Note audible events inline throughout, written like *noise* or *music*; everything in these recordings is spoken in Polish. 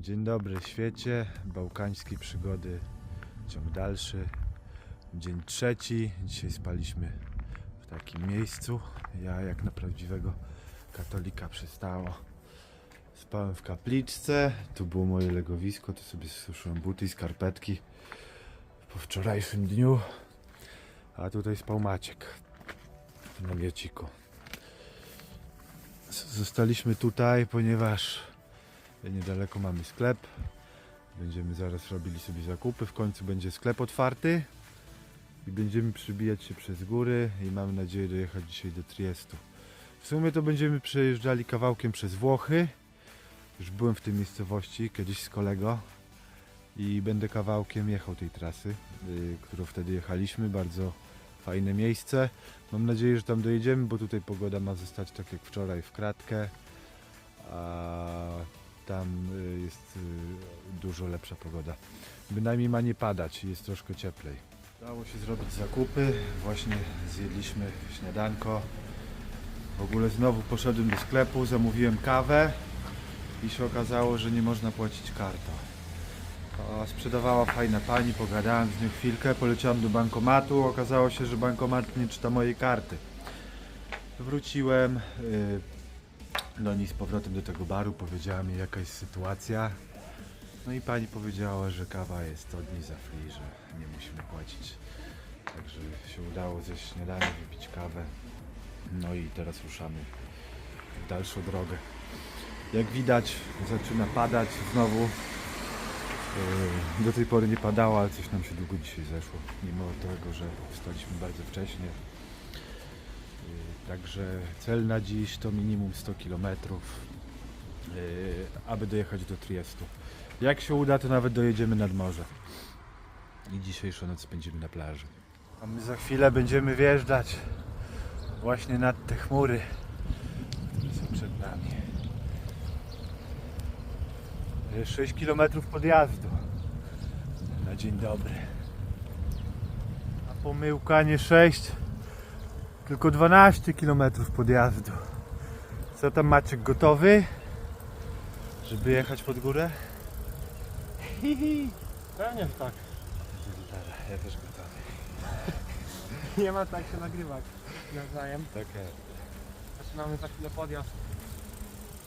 Dzień dobry świecie, bałkańskie przygody, ciąg dalszy. Dzień trzeci, dzisiaj spaliśmy w takim miejscu. Ja jak na prawdziwego katolika przystało. Spałem w kapliczce, tu było moje legowisko, tu sobie suszyłem buty i skarpetki po wczorajszym dniu. A tutaj spał Maciek w namieciku. Z- Zostaliśmy tutaj, ponieważ Niedaleko mamy sklep. Będziemy zaraz robili sobie zakupy. W końcu będzie sklep otwarty. I będziemy przybijać się przez góry i mamy nadzieję dojechać dzisiaj do Triestu. W sumie to będziemy przejeżdżali kawałkiem przez Włochy. Już byłem w tej miejscowości kiedyś z kolego i będę kawałkiem jechał tej trasy, yy, którą wtedy jechaliśmy. Bardzo fajne miejsce. Mam nadzieję, że tam dojedziemy, bo tutaj pogoda ma zostać tak jak wczoraj w kratkę. Tam y, jest y, dużo lepsza pogoda. Bynajmniej ma nie padać, jest troszkę cieplej. Udało się zrobić zakupy, właśnie zjedliśmy śniadanko. W ogóle znowu poszedłem do sklepu, zamówiłem kawę i się okazało, że nie można płacić kartą. Sprzedawała fajna pani, pogadałem z nią chwilkę, poleciałem do bankomatu, okazało się, że bankomat nie czyta mojej karty. Wróciłem, y, do niej z powrotem do tego baru, powiedziała mi jaka jest sytuacja. No i pani powiedziała, że kawa jest od niej za free, że nie musimy płacić. Także się udało ze śniadania wypić kawę. No i teraz ruszamy w dalszą drogę. Jak widać zaczyna padać znowu. Yy, Do tej pory nie padało, ale coś nam się długo dzisiaj zeszło. Mimo tego, że wstaliśmy bardzo wcześnie. Także cel na dziś to minimum 100 km, aby dojechać do Triestu. Jak się uda, to nawet dojedziemy nad morze. I dzisiejszą noc spędzimy na plaży. A my za chwilę będziemy wjeżdżać właśnie nad te chmury, które są przed nami. Jest 6 km podjazdu. Na dzień dobry. A pomyłka nie 6, tylko 12 km podjazdu. Co tam Maciek gotowy? Żeby jechać pod górę? Pewnie że tak. Dobra, ja też gotowy. *laughs* Nie ma tak się nagrywać nawzajem. Tak, Zaczynamy za chwilę podjazd.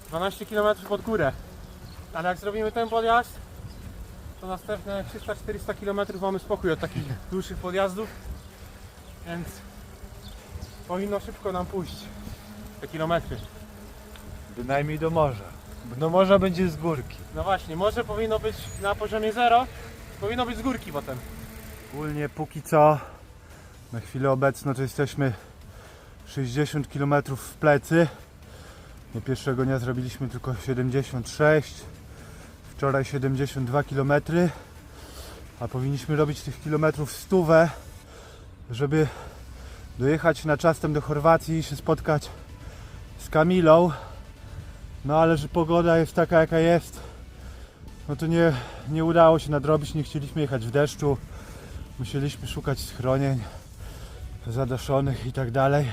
12 km pod górę. Ale jak zrobimy ten podjazd, to następne 300-400 km mamy spokój od takich *laughs* dłuższych podjazdów. Więc powinno szybko nam pójść te kilometry. Bynajmniej do morza. Do morza będzie z górki. No właśnie, może powinno być na poziomie 0, powinno być z górki potem. Ogólnie póki co, na chwilę obecną to jesteśmy 60 km w plecy. Nie pierwszego dnia zrobiliśmy tylko 76. Wczoraj 72 km. A powinniśmy robić tych kilometrów stówę, żeby dojechać na czas tam do Chorwacji i się spotkać z Kamilą. No ale że pogoda jest taka jaka jest, no to nie, nie udało się nadrobić, nie chcieliśmy jechać w deszczu. Musieliśmy szukać schronień zadaszonych i tak dalej.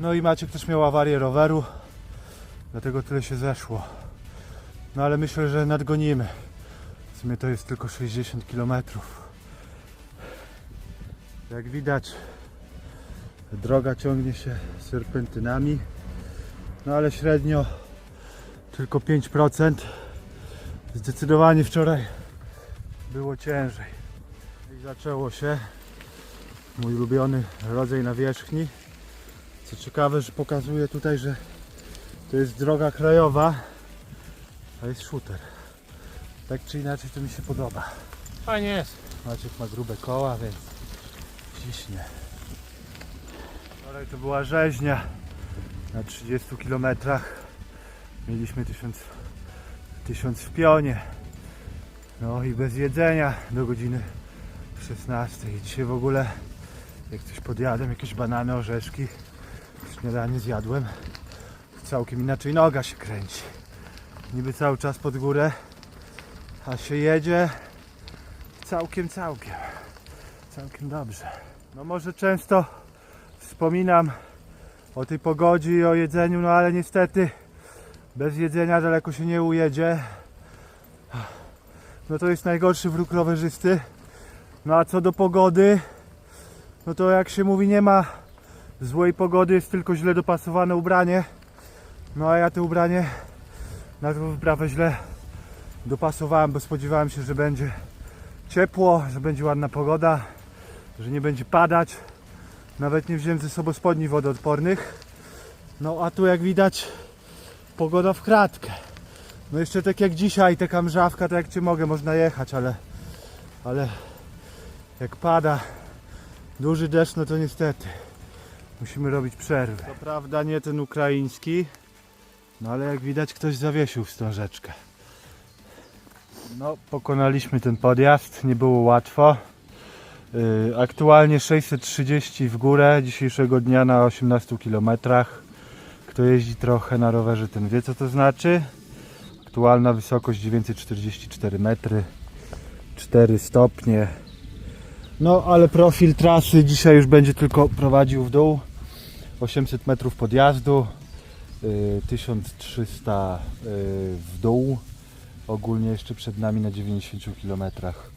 No i Maciek też miał awarię roweru, dlatego tyle się zeszło. No ale myślę, że nadgonimy. W sumie to jest tylko 60 km. Jak widać, droga ciągnie się serpentynami, no ale średnio tylko 5%. Zdecydowanie wczoraj było ciężej. I zaczęło się mój ulubiony rodzaj nawierzchni. Co ciekawe, że pokazuje tutaj, że to jest droga krajowa, a jest shooter. Tak czy inaczej to mi się podoba. Fajnie jest. Maciek ma grube koła, więc ciśnie. Wczoraj to była rzeźnia na 30 km. Mieliśmy 1000, 1000 w pionie. No i bez jedzenia do godziny 16. I dzisiaj w ogóle jak coś podjadłem, jakieś banany, orzeszki, śniadanie zjadłem. Całkiem inaczej noga się kręci. Niby cały czas pod górę, a się jedzie całkiem, całkiem. Całkiem dobrze. No może często wspominam o tej pogodzie i o jedzeniu, no ale niestety bez jedzenia daleko się nie ujedzie. no to jest najgorszy wróg rowerzysty. No a co do pogody, no to jak się mówi, nie ma złej pogody, jest tylko źle dopasowane ubranie. No a ja to ubranie na tą wyprawę źle dopasowałem, bo spodziewałem się, że będzie ciepło, że będzie ładna pogoda, że nie będzie padać. Nawet nie wziąłem ze sobą spodni wodoodpornych. No a tu jak widać pogoda w kratkę. No jeszcze tak jak dzisiaj, taka mrzawka, to jak cię mogę, można jechać, ale, ale jak pada duży deszcz, no to niestety musimy robić przerwę. To prawda nie ten ukraiński, no ale jak widać ktoś zawiesił wstążeczkę. No pokonaliśmy ten podjazd, nie było łatwo. Yy, Aktualnie 630 w górę dzisiejszego dnia na 18 km. Kto jeździ trochę na rowerze, ten wie co to znaczy. Aktualna wysokość 944 metry, 4 stopnie. No ale profil trasy dzisiaj już będzie tylko prowadził w dół. 800 metrów podjazdu, yy, 1300 yy, w dół. Ogólnie jeszcze przed nami na 90 kilometrach.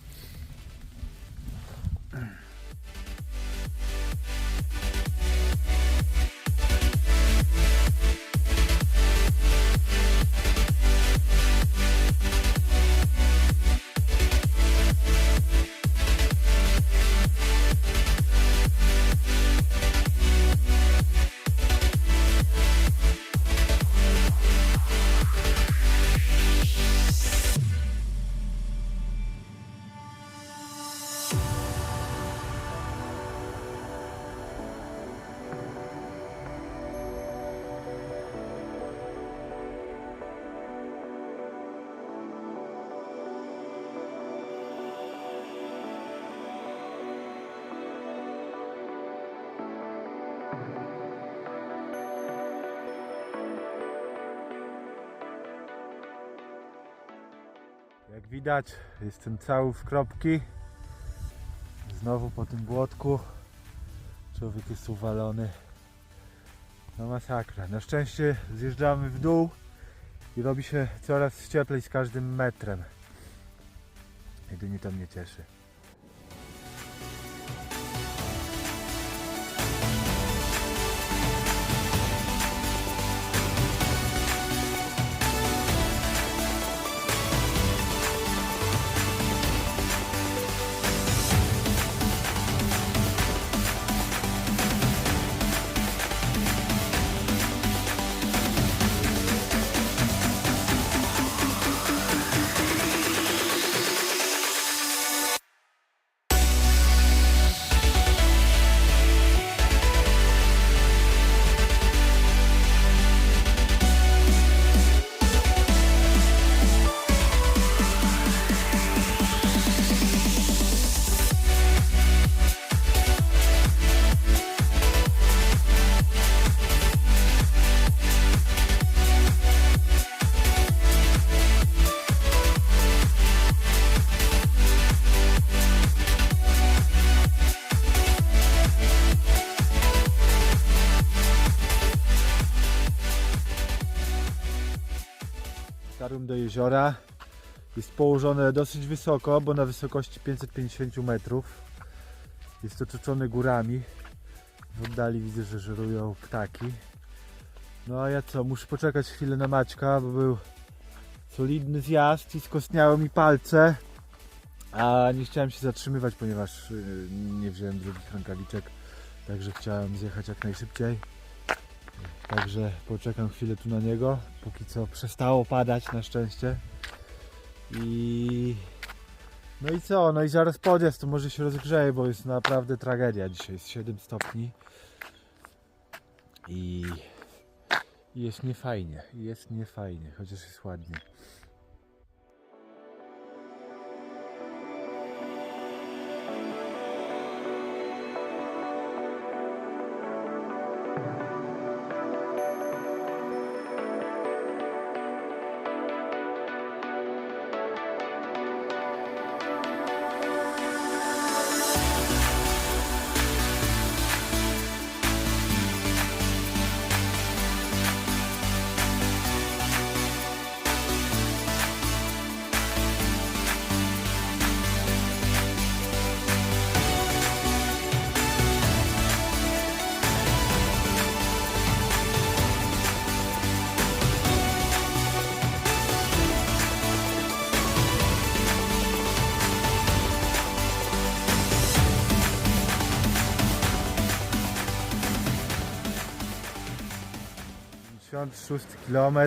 Widać, jestem cały w kropki. Znowu po tym błotku. Człowiek jest uwalony. No masakra. Na szczęście zjeżdżamy w dół i robi się coraz cieplej z każdym metrem. Jedynie to mnie cieszy. Dotarłem do jeziora. Jest położone dosyć wysoko, bo na wysokości 550 metrów. Jest otoczone górami. W oddali widzę, że żerują ptaki. No a ja co, muszę poczekać chwilę na Maćka, bo był solidny zjazd i skostniały mi palce. A nie chciałem się zatrzymywać, ponieważ yy, nie wziąłem drugich rękawiczek. Także chciałem zjechać jak najszybciej. Także poczekam chwilę tu na niego, póki co przestało padać na szczęście. I no i co? No i zaraz podjazd, to może się rozgrzeje, bo jest naprawdę tragedia. Dzisiaj jest 7 stopni. I jest niefajnie, jest niefajnie, chociaż jest ładnie. 56 km.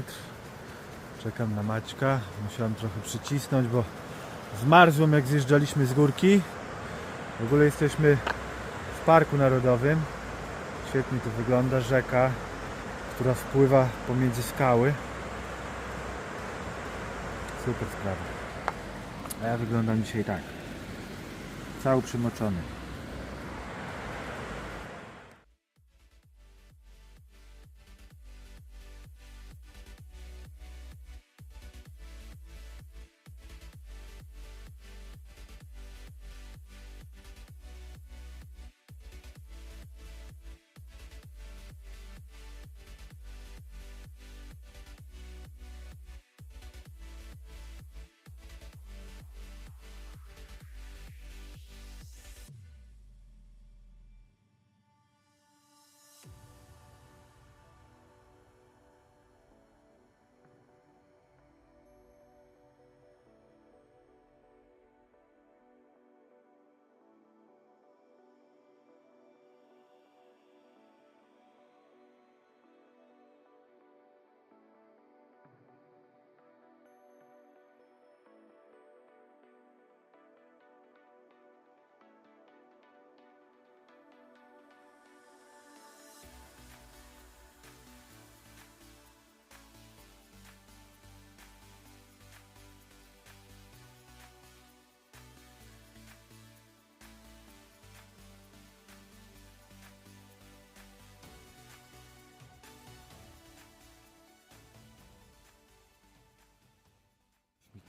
Czekam na Maćka. Musiałem trochę przycisnąć, bo zmarzłem jak zjeżdżaliśmy z górki. W ogóle jesteśmy w Parku Narodowym. Świetnie to wygląda. Rzeka, która wpływa pomiędzy skały. Super sprawa. A ja wyglądam dzisiaj tak. Cały przymoczony.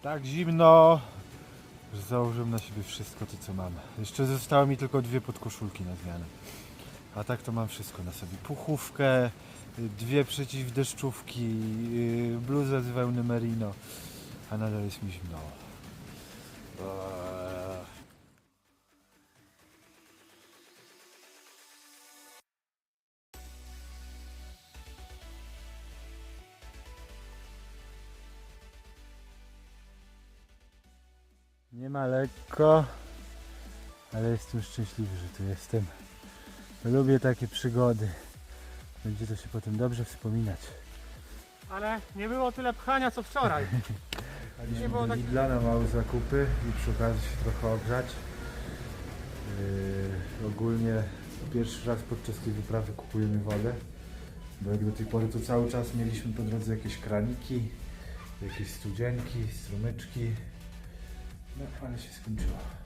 Tak zimno, że założyłem na siebie wszystko to co mam. Jeszcze zostały mi tylko dwie podkoszulki na zmianę. A tak to mam wszystko na sobie. Puchówkę, y, dwie przeciwdeszczówki, y, bluzę z wełny merino, a nadal jest mi zimno. Nie ma lekko, ale jestem szczęśliwy, że tu jestem. Lubię takie przygody. Będzie to się potem dobrze wspominać. Ale nie było tyle pchania co wczoraj. *laughs* Paliśmy było tak- Lidla na małe zakupy i przy okazji się trochę ogrzać. Yy, ogólnie pierwszy raz podczas tej wyprawy kupujemy wodę, bo jak do tej pory to cały czas mieliśmy po drodze jakieś kraniki, jakieś studzienki, strumyczki. Ne? Alles ist gut so.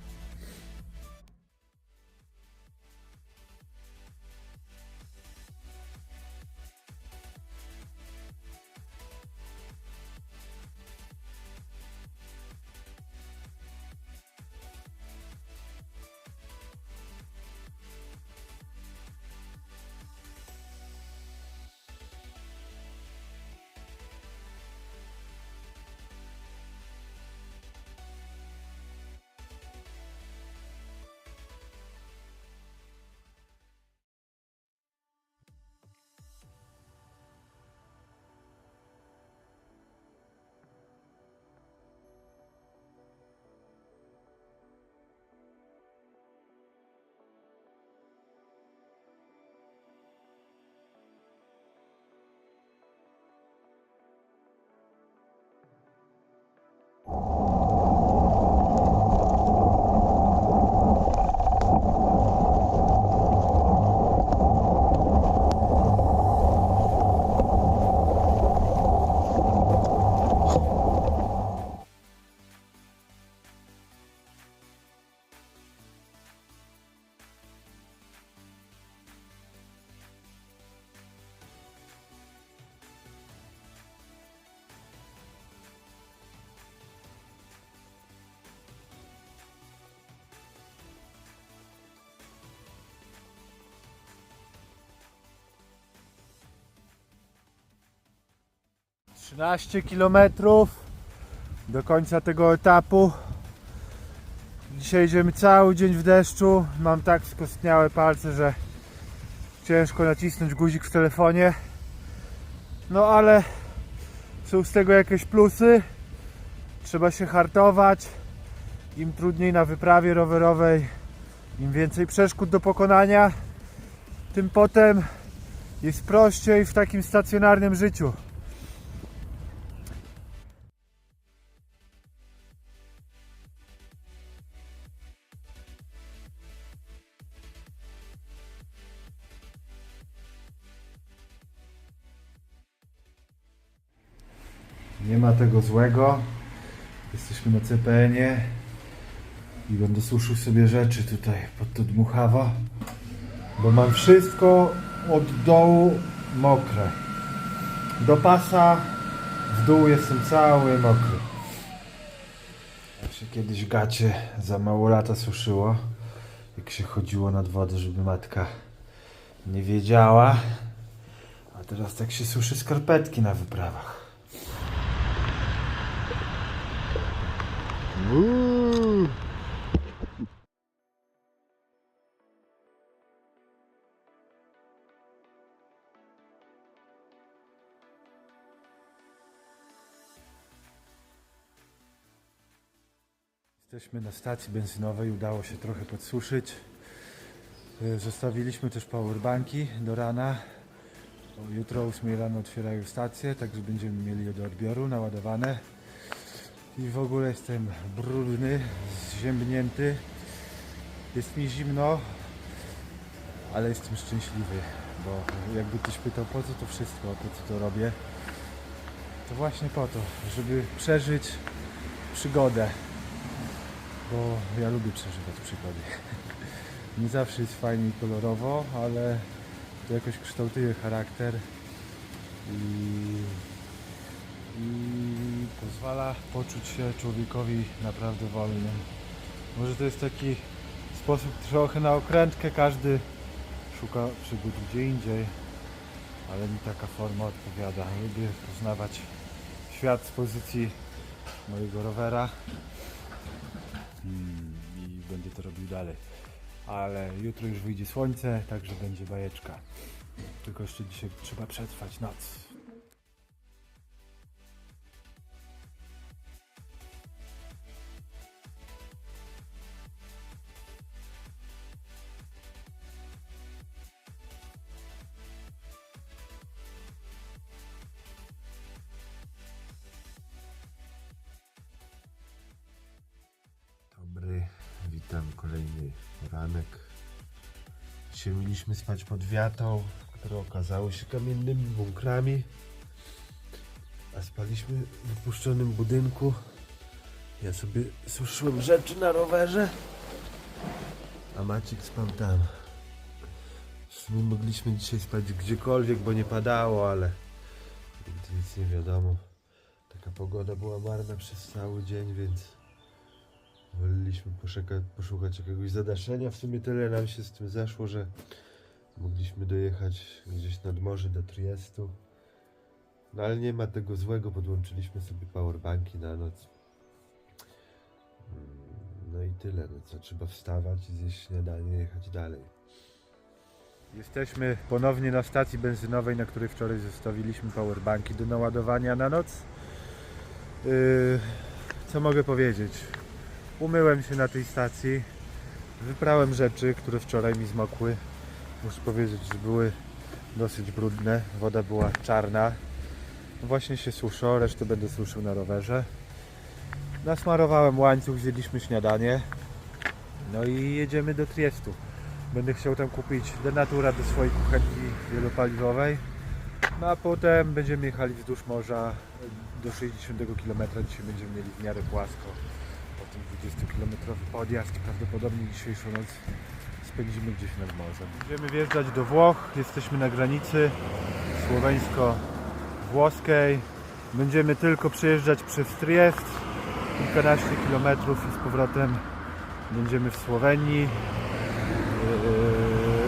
13 km do końca tego etapu. Dzisiaj idziemy cały dzień w deszczu. Mam tak skostniałe palce, że ciężko nacisnąć guzik w telefonie. No ale są z tego jakieś plusy. Trzeba się hartować. Im trudniej na wyprawie rowerowej, im więcej przeszkód do pokonania, tym potem jest prościej w takim stacjonarnym życiu. Ma tego złego. Jesteśmy na CPN-ie i będę suszył sobie rzeczy tutaj pod to dmuchawa, bo mam wszystko od dołu mokre. Do pasa w dół jestem cały mokry. Jak się kiedyś gacie za mało lata suszyło, jak się chodziło nad wodę, żeby matka nie wiedziała, a teraz tak się suszy skarpetki na wyprawach. Uuu. Jesteśmy na stacji benzynowej, udało się trochę podsuszyć. Y, Zostawiliśmy też powerbanki do rana. Jutro o 8 rano otwierają stację, także będziemy mieli je do odbioru naładowane. I w ogóle jestem brudny, zziębnięty. Jest mi zimno, ale jestem szczęśliwy, bo jakby ktoś pytał po co to wszystko, po co to robię, to właśnie po to, żeby przeżyć przygodę, bo ja lubię przeżywać przygody. *laughs* Nie zawsze jest fajnie i kolorowo, ale to jakoś kształtuje charakter i i pozwala poczuć się człowiekowi naprawdę wolnym. Może to jest taki sposób trochę na okrętkę, każdy szuka przygód gdzie indziej, ale mi taka forma odpowiada. Lubię poznawać świat z pozycji mojego rowera i będę to robił dalej. Ale jutro już wyjdzie słońce, także będzie bajeczka. Tylko jeszcze dzisiaj trzeba przetrwać noc. Dzisiaj mieliśmy spać pod wiatą, które okazały się kamiennymi bunkrami. A spaliśmy w wypuszczonym budynku. Ja sobie suszyłem rzeczy na rowerze, a Maciek spał tam. W mogliśmy dzisiaj spać gdziekolwiek, bo nie padało, ale nic nie wiadomo. Taka pogoda była marna przez cały dzień, więc Woleliśmy poszukać, poszukać jakiegoś zadaszenia. W sumie tyle nam się z tym zeszło, że mogliśmy dojechać gdzieś nad morze do Triestu. No ale nie ma tego złego, podłączyliśmy sobie powerbanki na noc. Mm, No i tyle, no co trzeba wstawać, zjeść śniadanie, jechać dalej. Jesteśmy ponownie na stacji benzynowej, na której wczoraj zostawiliśmy powerbanki do naładowania na noc. Yy, co mogę powiedzieć? Umyłem się na tej stacji, wyprałem rzeczy, które wczoraj mi zmokły. Muszę powiedzieć, że były dosyć brudne, woda była czarna. Właśnie się suszą, resztę będę suszył na rowerze. Nasmarowałem łańcuch, zjedliśmy śniadanie. No i jedziemy do Triestu. Będę chciał tam kupić denatura do swojej kuchenki wielopaliwowej. No a potem będziemy jechali wzdłuż morza do 60 km. Dzisiaj będziemy mieli w miarę płasko. Potem 20 km podjazd. Prawdopodobnie dzisiejszą noc spędzimy gdzieś nad morzem. Będziemy wjeżdżać do Włoch. Jesteśmy na granicy słoweńsko-włoskiej. Będziemy tylko przejeżdżać przez Triest. Kilkanaście kilometrów i z powrotem będziemy w Słowenii. Yy,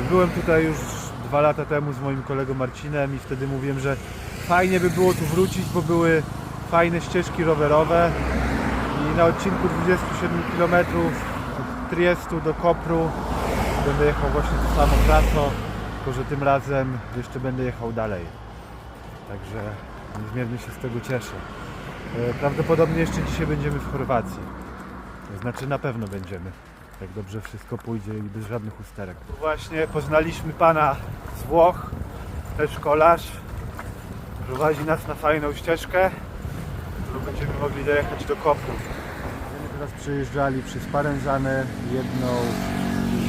Byłem tutaj już dwa lata temu z moim kolegą Marcinem i wtedy mówiłem, że fajnie by było tu wrócić, bo były fajne ścieżki rowerowe na odcinku 27 km od Triestu do Kopru będę jechał właśnie tą samą trasą, tylko że tym razem jeszcze będę jechał dalej. Także niezmiernie się z tego cieszę. E, Prawdopodobnie jeszcze dzisiaj będziemy w Chorwacji. To znaczy na pewno będziemy. Jak dobrze wszystko pójdzie i bez żadnych usterek. Właśnie poznaliśmy pana z Włoch. też kolarz. Prowadzi nas na fajną ścieżkę, którą będziemy mogli dojechać do kopu. Teraz przejeżdżali przez Paręzanę, jedną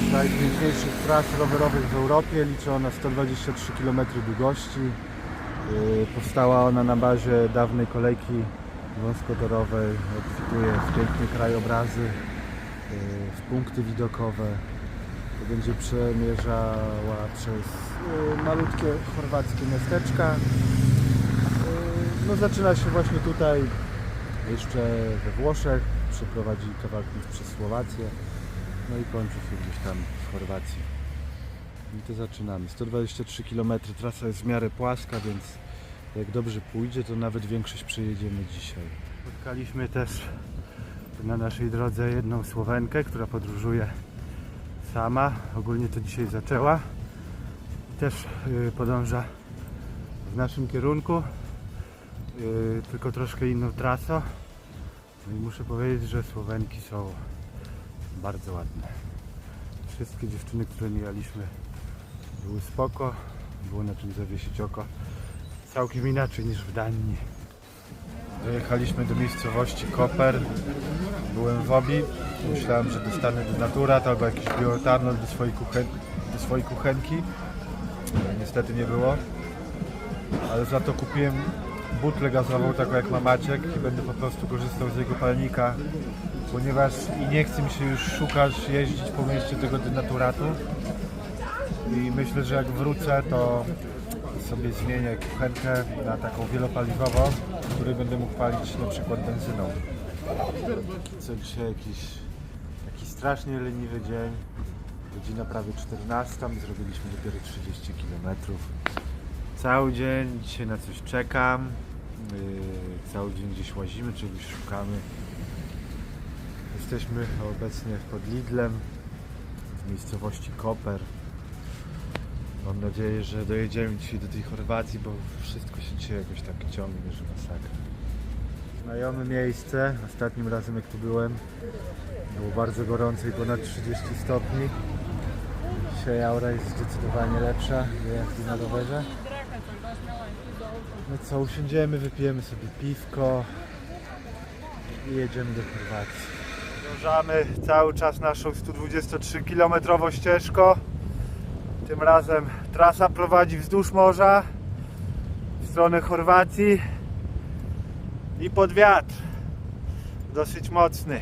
z najpiękniejszych tras rowerowych w Europie. Liczy ona 123 km długości. Yy, Powstała ona na bazie dawnej kolejki wąskotorowej. Obfituje w piękne krajobrazy, yy, w punkty widokowe. Będzie przemierzała przez yy, malutkie chorwackie miasteczka. No zaczyna się właśnie tutaj, jeszcze we Włoszech, przeprowadzi kawałek przez Słowację, no i kończy się gdzieś tam w Chorwacji. I to zaczynamy. 123 km, trasa jest w miarę płaska, więc jak dobrze pójdzie, to nawet większość przejedziemy dzisiaj. Spotkaliśmy też na naszej drodze jedną Słowenkę, która podróżuje sama. Ogólnie to dzisiaj zaczęła. Też yy, podąża w naszym kierunku, yy, tylko troszkę inną trasą. No i muszę powiedzieć, że Słowenki są bardzo ładne. Wszystkie dziewczyny, które mijaliśmy, były spoko, było na czym zawiesić oko. Całkiem inaczej niż w Danii. Dojechaliśmy do miejscowości Koper. Byłem w Obi. Myślałem, że dostanę denaturat albo jakiś bioetanol do kuchen- do swojej kuchenki. Niestety nie było. Ale za to kupiłem butlę gazową, taką jak ma Maciek i będę po prostu korzystał z jego palnika, ponieważ i nie chce mi się już szukać, jeździć po mieście tego denaturatu. I myślę, że jak wrócę, to sobie zmienię kuchenkę na taką wielopaliwową, w której będę mógł palić na przykład benzyną. Co dzisiaj jakiś taki strasznie leniwy dzień. Godzina prawie 14, my zrobiliśmy dopiero 30 km. Cały dzień dzisiaj na coś czekam. Yy, cały dzień gdzieś łazimy, czegoś szukamy. Jesteśmy obecnie pod Lidlem w miejscowości Koper. Mam nadzieję, że dojedziemy dzisiaj do tej Chorwacji, bo wszystko się dzisiaj jakoś tak ciągnie, że masakra. Znajome miejsce. Ostatnim razem jak tu byłem było bardzo gorąco i ponad 30 stopni. Dzisiaj aura jest zdecydowanie lepsza do jazdy na rowerze. No co, usiądziemy, wypijemy sobie piwko i jedziemy do Chorwacji. Podążamy cały czas naszą 123 km ścieżką. Tym razem trasa prowadzi wzdłuż morza w stronę Chorwacji i pod wiatr. Dosyć mocny.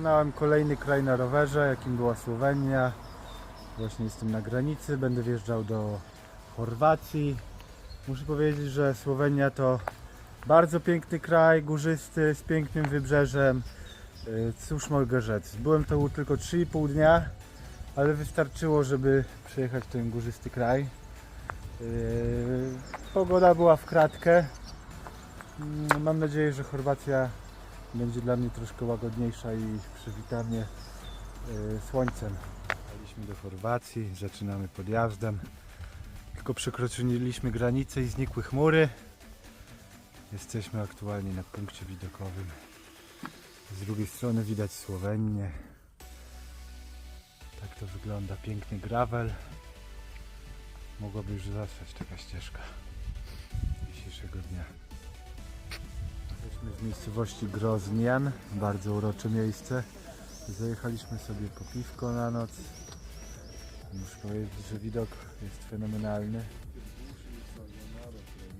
Pokonałem kolejny kraj na rowerze, jakim była Słowenia. Właśnie jestem na granicy, będę wjeżdżał do Chorwacji. Muszę powiedzieć, że Słowenia to bardzo piękny kraj, górzysty, z pięknym wybrzeżem. Yy, Cóż mogę rzec? Byłem tu tylko 3,5 dnia, ale wystarczyło, żeby przejechać ten górzysty kraj. Yy, Pogoda była w kratkę. Mm, Mam nadzieję, że Chorwacja będzie dla mnie troszkę łagodniejsza i przywita mnie yy, słońcem. Jechaliśmy do Chorwacji, zaczynamy podjazdem. Tylko przekroczyliśmy granicę i znikły chmury. Jesteśmy aktualnie na punkcie widokowym. Z drugiej strony widać Słowenię. Tak to wygląda. Piękny gravel. Mogłaby już zostać taka ścieżka dzisiejszego dnia. Jesteśmy w miejscowości Groznian. Bardzo urocze miejsce. Zajechaliśmy sobie po piwko na noc. Muszę powiedzieć, że widok jest fenomenalny.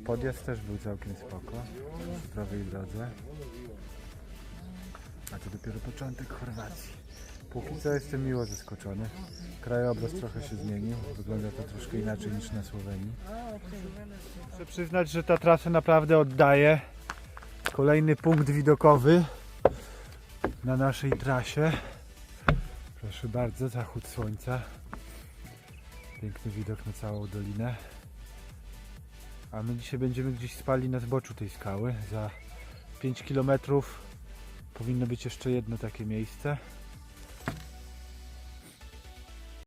Podjazd też był całkiem spoko przy prawej drodze. A to dopiero początek Chorwacji. Póki co jestem miło zaskoczony. Krajobraz trochę się zmienił. Wygląda to troszkę inaczej niż na Słowenii. Muszę przyznać, że ta trasa naprawdę oddaje. Kolejny punkt widokowy na naszej trasie. Proszę bardzo, zachód słońca. Piękny widok na całą dolinę. A my dzisiaj będziemy gdzieś spali na zboczu tej skały. Za 5 km powinno być jeszcze jedno takie miejsce.